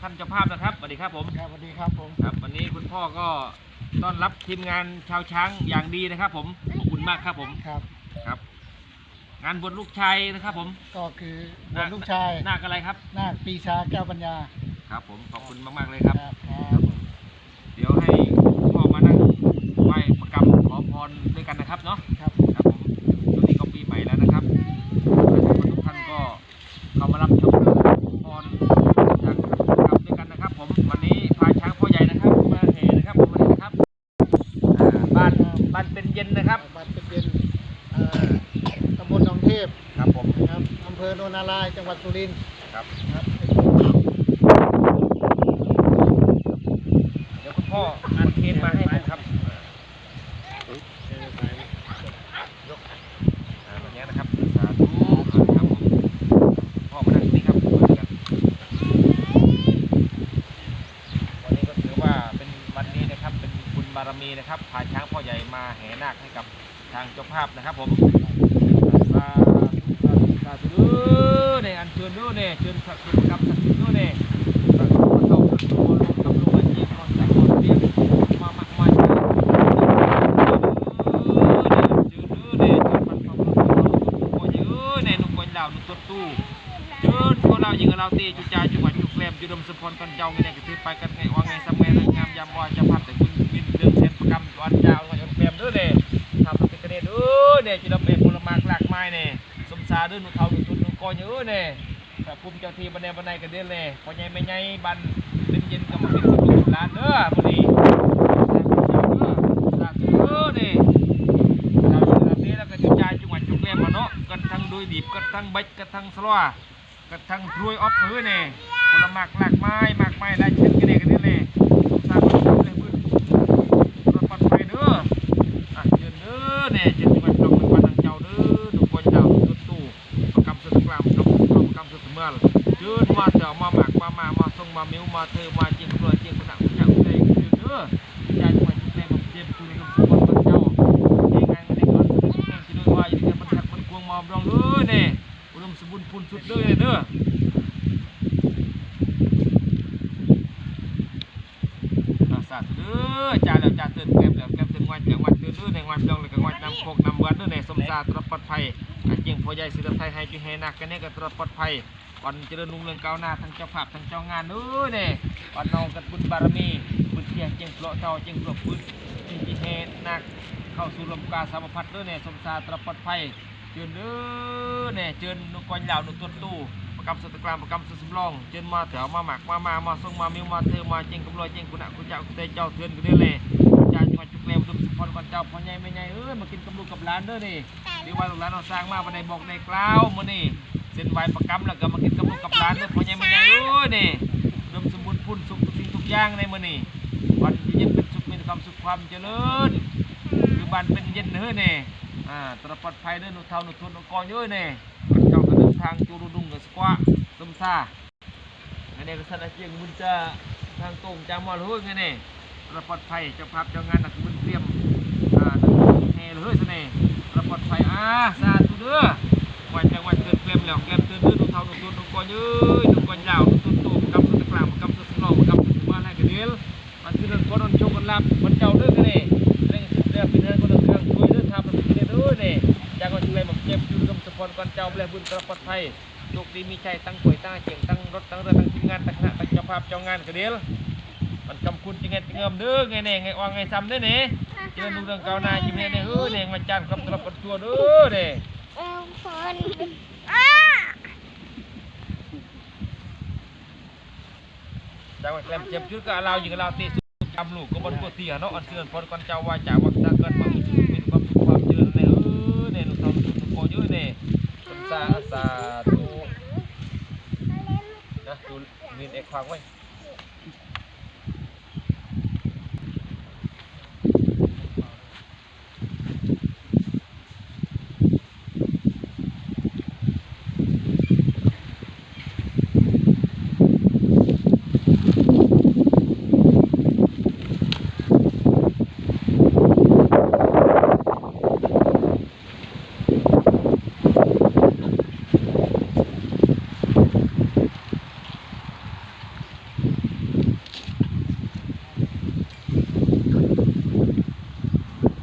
ท่านเจ้าภาพนะครับสวัสดีครับผมครับสวัสดีครับผมครับ วันนี้คุณพ่อก็ต้อนรับทีมงานชาวช้างอย่างดีนะครับ ผมขอบคุณมากครับผมครับครับ งานบวชลูกชายนะครับ ผมก็คือบวชลูกชายนาคอะไรครับนาคปีชาแก้วปัญญาครับ ผมขอบคุณมากๆเลยครับครับ เดี๋ยวให้พ่อมานั่งไหว้ประกรรมขอพรด้วยกันนะครับเนาะ ครับ ครับผมตอนนี้ก็ปีใหม่แล้วนะครับทุกท่านก็เข้ามารับชมพรจากกับด้วยกันนะครับ ผมวันนี้พาช้างพ่อใหญ่นะครับมาแห่นะครับผมวันนี้นะครับอ่าบ้านบ้านเป็นเย็นนะครับ บัตรเป็นเป็นเอ่อตำบลหนองเทพ ครับผม ครับอำเภอโนนารายจังหวัดสุรินทร์ครับครับเดี๋ยวคุณพ่ออันเคนมาให้ผมครับยกอ่าแบบนี้นะครับสาธุครับผมพ่อมานั่งตรงนี้ครับมาด้วยกันวันนี้ก็ถือว่าเป็นวันนี้นะครับเป็นบุญบารมีนะครับพาช้างพ่อใหญ่มาแห่นาคให้กับทางเจ้าภาพนะครับผมสาธุ สาธุเด้อเนี่ยอันเชิญเด้อเนี่ยเชิญสักดิ์สิทธิ์กับสักดิ์สิทธิ์เด้อเนี่ยสักดิ์สิทธิ์พระเจ้าสักดิ์สิทธิ์ลงกับลงมาจีบคนจากคนเรียกมามากมายเด้อเด้อเนี่ยเชิญเด้อเนี่ยเชิญปันปันปันปันปันเยอะเนี่ยนุ่งก้นเหล่านุ่งตัวตู้เชิญพวกเรายิงเราตีจุจ่าจุหวัดจุแกลมจุดมสมพรกันเจ้าไงเนี่ยคือไปกันไงว่าไงสมัยเรื่องงามยามว่าจะพัดแต่คุณวินเรื่องเส้นประกำวันยาวไงจุแกลมด้วยเนี่ยทำเป็นกันเนี่ยด้วยเนี่ยจุดมเป็นผลไม้หลากไม้เนี่ย สมสารด้วยนุ่งเทานุ่งทุนนุ่งกอเยอะเนี่ยพระภูมิเจ้าที่บันไดบันไดกันเด่นเลยพอใหญ่ไม่ใหญ่บันเป็นเย็นก็มาเป็นคนลูกหลานเด้อบุรีสาธุเด้อเนี่ยเราอยู่แบบนี้แล้วก็จุจ่าจุหวัดจุแกลมมาเนาะกันทั้งดุยดิบกันทั้งเบ็ดกันทั้งสลัวกระทั่งรวยออฟเฮ้ยเนี่ยผลหมากหลากไม้หมากไม้ได้เช่นกันเนี่ยกันนี่เลย เชิญมาเจ้ามาหมากมามามาส่งมามิวมาเธอมาเจียงกลัวเจียงกระดังเจ้าเด้เชิญเด้อใจจังหวัดแม่ผมเจ็บคุยกับสุวรรณเจ้าเองงานกันได้ก่อนสุดที่แม่จะด้วยว่าอย่างนี้มันทักมันควงมอมรองเด้อเนี่ยอุดมสมบูรณ์พูนสุดเด้อเด้ออาสาธุเด้อจ่าแล้วจ่าเตือนแกมแล้วแกมเตือนงวันเตือนงวัน เตือนเด้อในวันดองแล้วก็งวันนำโคกนำวันเด้อในสมศาตรปลอดภัยอาเจียงพ่อใหญ่สิริไทยให้จุเฮนักกันเนี่ยก็ตรปลอดภัยวันเจริญรุ่งเรืองก้าวหน้าทั้งเจ้าภาพทั้งเจ้างานเด้อเนี่ยวันนองกันบุญบารมีบุญเทียงเจียงเปลาะเจ้าเจียงเปลาะบุญจิงจิเฮนักเข้าสู่ลมกาสามพัดเด้อเนี่ยสมศาตรปลอดภัยเชิญเด้อเนี่ยเชิญนุกกอนเหล่านุกต้นตู้ประกำสุดกลางประกำสุดสำรองเจนมาแถวมาหมักมามามาส่งมามิวมาเธอมาเจงกำลอยเจงกุณะกุเจ้ากุเตเจ้าเทือนกุเดเลย มสุพรก่อนเจ้าพ่อใหญ่ไม่ใหญ่เอ้ยมากินกับลูกกับหลานเด้อนี่เดี๋ยววันลูกหลานเราสร้างมาบันไดบอกในกล่าวมื้อนี่เส้นไหวประกำแล้วก็มากินกับลูกกับหลานเด้อพ่อใหญ่ไม่ใหญ่เอ้ยนี่รวมสมบูรณ์พุ่นสุขทุกสิ่งทุกอย่างในมื้อนี่วันที่เย็นเป็นสุขมีความสุขความเจริญคือบ้านเป็นเย็นเฮ้ยนี่อ่าตระปลอดภัยเด้อหนูเท่าหนูทุนหนูกอเยอะนี่เจ้าก็เดินทางจูรุดุงกับสกวะสมซาอันนี้ก็สันอาเจียงมุนจะทางตรงจามอลเฮ้ยไงนี่ ระปลอดภัยเจ้าภาพเจ้างานนักบุญเตรียมอ่าเฮลเฮ้ยเสน่ห์ระปลอดภัยอ่าสาธุเด้อวันจังหวัดเตือนเกลมแล้วเกลมเตือนเด้อนดูเท่าดูตัวดูกอนย้ยดูกอนยาวดูตุ้นตุ้มกำสุดกลางกำสุดสลองกำสุดมาให้กันเดียวมันคือเรื่องก้อนโชคกันลับมันเจ้าเด้อกันเนี่ยเรื่องเรื่องเป็นเรื่องคนเรื่องเครื่องคุยเรื่องทำเป็นเรื่องด้อเนี่ยจากคนช่วยมาเจ็บอยู่กับสปอนก่อนเจ้าเปลบุญตลอดปลอดภัยโชคดีมีใจตั้งป่วยตั้งเจียงตั้งรถตั้งเรือตั้งทีมงานตั้งคณะตั้งเจ้าภาพเจ้างานกระเดียว มันกำคุณจิงเงจิงเงิมเด้อไงเนี่ยไงวางไงซ้ำเด้อเนี่ยเจริญรุ่งเรืองก้าวหน้ายิ้มเนี่ยเนี่ยเออเนี่ยมาจานครับตลอดกันตัวเด้อเนี่ยเออคนอ้าจากวันแกลมเจ็บชุดก็เราอยู่กับเราตีสุดจำลูกก็บนกตีเนาะอันเชิญพรก่อนเจ้าว่าจากวัดตะเกิดมามีความสุขความเจริญเนี่ยเออเนี่ยลูกทำสุขโกเยอะเนี่ยสาสาธุนะดูมีเอกควางไว้